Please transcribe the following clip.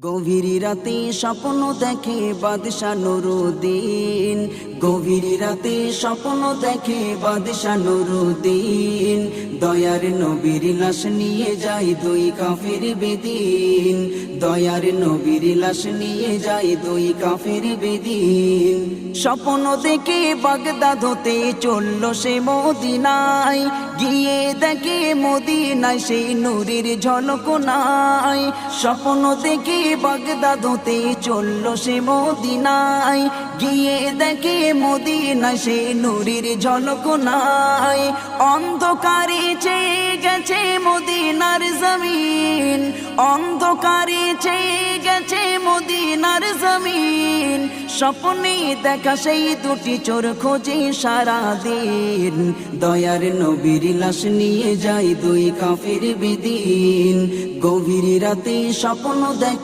গভীর রাতে স্বপ্ন দেখে বাদশা নুরুদ্দিন। গভীর রাতে স্বপ্ন দেখে বাদশা নুরুদ্দিন। দয়ার নবীর লাশ নিয়ে যায় দুই কাফের বেদিন। দয়ার নবীর লাশ নিয়ে যায় দুই কাফের বেদিন। স্বপ্ন দেখে বাগদাদ হতে চলল সে মদিনায়। গিয়ে দেখে মদিনায় সেই নূরের ঝলক নাই। স্বপ্ন দেখে বাগদাদ হতে চলল সে মদিনায়। গিয়ে দেখে মদিনায় সে নূরের ঝলক নাই। অন্ধকারে চেয়ে গেছে মদিনার জমিন। অন্ধকারে চেয়ে গেছে মদিনার জমিন। স্বপ্নে দেখা সেই দুটি চোর খোঁজে সারা দিন দয়ার নবীর লাশ নিয়ে যায় দুই কাফের বিদিন। গভীর রাতে স্বপ্ন দেখে